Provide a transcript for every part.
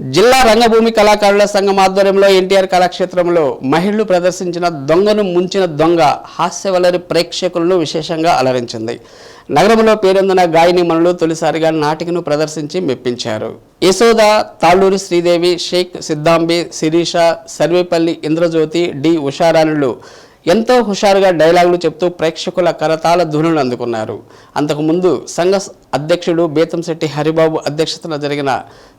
జిల్లా రంగభూమి కళాకారుల సంఘం ఆధ్వర్యంలో ఎన్టీఆర్ కళాక్షేత్రంలో మహిళలు ప్రదర్శించిన దొంగను ముంచిన దొంగ హాస్యవలరి ప్రేక్షకులను విశేషంగా అలరించింది. నగరంలో పేరొందిన గాయని మనులు తొలిసారిగా నాటికను ప్రదర్శించి మెప్పించారు. యశోద తాళ్ళూరి శ్రీదేవి షేక్ సిద్ధాంబి శిరీష సర్వేపల్లి ఇంద్రజ్యోతి డి ఉషారాణులు ఎంతో హుషారుగా డైలాగులు చెప్తూ ప్రేక్షకుల కరతాళ ధ్వనులు అందుకున్నారు. అంతకుముందు సంఘ అధ్యక్షుడు బేతంశెట్టి హరిబాబు అధ్యక్షతన జరిగిన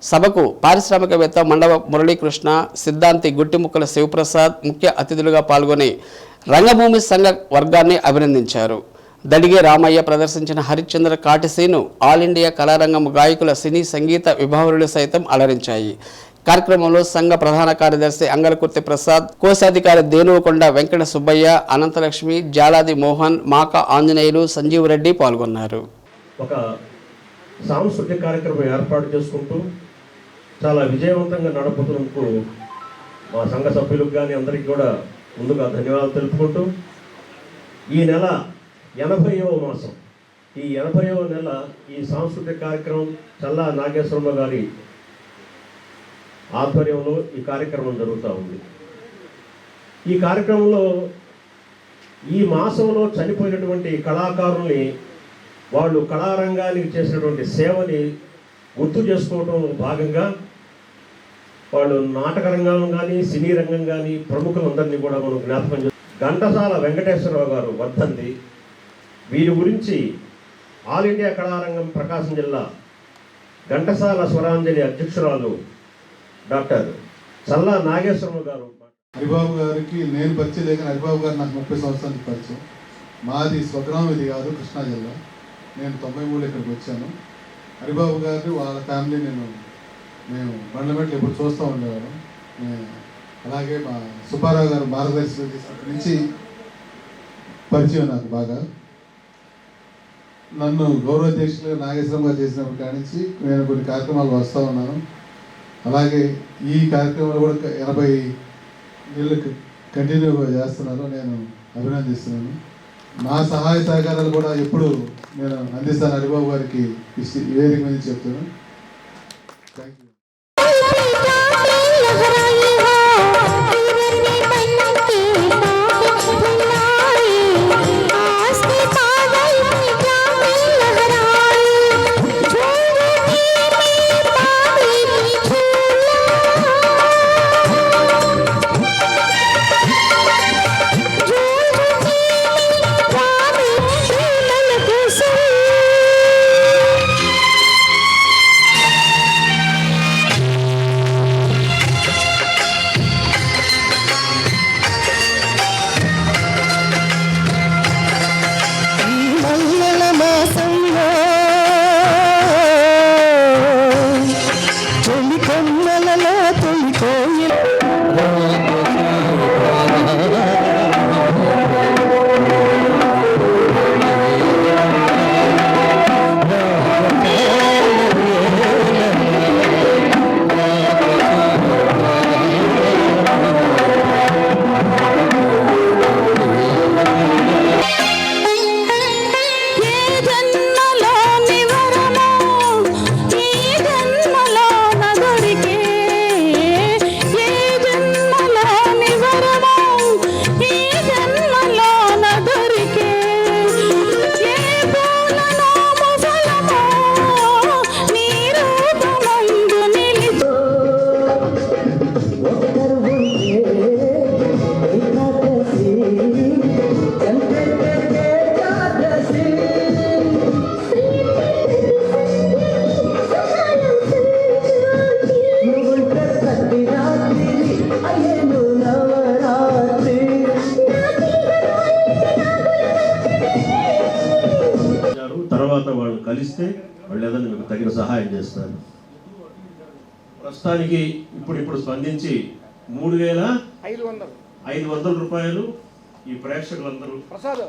సభకు పారిశ్రామికవేత్త మండవ మురళీకృష్ణ సిద్ధాంతి గుట్టిముక్కల శివప్రసాద్ ముఖ్య అతిథులుగా పాల్గొని రంగభూమి సంఘ వర్గాన్ని అభినందించారు. దడిగే రామయ్య ప్రదర్శించిన హరిశ్చంద్ర కాటిసీను ఆల్ ఇండియా కళారంగం గాయకుల సినీ సంగీత విభావరులు సైతం అలరించాయి. కార్యక్రమంలో సంఘ ప్రధాన కార్యదర్శి అంగలకుర్తి ప్రసాద్ కోశాధికారి దేనువకొండ వెంకట సుబ్బయ్య అనంతలక్ష్మి జాలాది మోహన్ మాక ఆంజనేయులు సంజీవ్ రెడ్డి పాల్గొన్నారు. ఒక సాంస్కృతిక కార్యక్రమం ఏర్పాటు చేసుకుంటూ చాలా విజయవంతంగా నడుపుతున్నందుకు మా సంఘ సభ్యులకు కానీ అందరికీ కూడా ముందుగా ధన్యవాదాలు తెలుపుకుంటూ ఈ నెల ఎనభైవ మాసం. ఈ ఎనభైవ నెల ఈ సాంస్కృతిక కార్యక్రమం చల్లా నాగేశ్వరంలో గారి ఆధ్వర్యంలో ఈ కార్యక్రమం జరుగుతూ ఉంది. ఈ కార్యక్రమంలో ఈ మాసంలో చనిపోయినటువంటి కళాకారుల్ని వాళ్ళు కళారంగానికి చేసినటువంటి సేవని గుర్తు చేసుకోవడం భాగంగా వాళ్ళు నాటక రంగం కానీ సినీ రంగం కానీ ప్రముఖులందరినీ కూడా మనం జ్ఞాపకం చేస్తాం ఘంటసాల వెంకటేశ్వరరావు గారు వర్ధంతి. వీరి గురించి ఆల్ ఇండియా కళారంగం ప్రకాశం జిల్లా ఘంటసాల స్వరాంజలి అధ్యక్షురాలు డాక్టర్ చల్లా నాగేశ్వరరావు గారు. హరిబాబు గారికి నేను పరిచయం లేక హరిబాబు గారు నాకు ముప్పై సంవత్సరానికి పరిచయం. మాది స్వగ్రామం ఇది కాదు కృష్ణా జిల్లా. నేను తొంభై మూడు ఇక్కడికి వచ్చాను. హరిబాబు గారు వాళ్ళ ఫ్యామిలీ నేను మేము బండ్లమెట్లు ఎప్పుడు చూస్తూ ఉండేవాళ్ళం. అలాగే మా సుబ్బారావు గారు మార్గదర్శనం చేసినప్పటి నుంచి పరిచయం నాకు బాగా. నన్ను గౌరవాధ్యక్షులుగా నాగేశ్వరం గారు చేసినప్పటి నుంచి నేను కొన్ని కార్యక్రమాలు వస్తూ ఉన్నాను. అలాగే ఈ కార్యక్రమాలు కూడా ఎనభై వీళ్ళు కంటిన్యూగా చేస్తున్నారు నేను అభినందిస్తున్నాను. నా సహాయ సహకారాలు కూడా ఎప్పుడు నేను అందిస్తాను హరిబాబు గారికి. వేదిక మీద చెప్తున్నాను. థ్యాంక్ యూ కలిస్తే వాళ్ళు ఏదైనా మీకు తగిన సహాయం చేస్తారు ప్రస్తుతానికి ఇప్పుడు ఇప్పుడు స్పందించి మూడు వేల ఐదు వందలు ఐదు వందల రూపాయలు ఈ ప్రేక్షకులందరూ ప్రసాద్.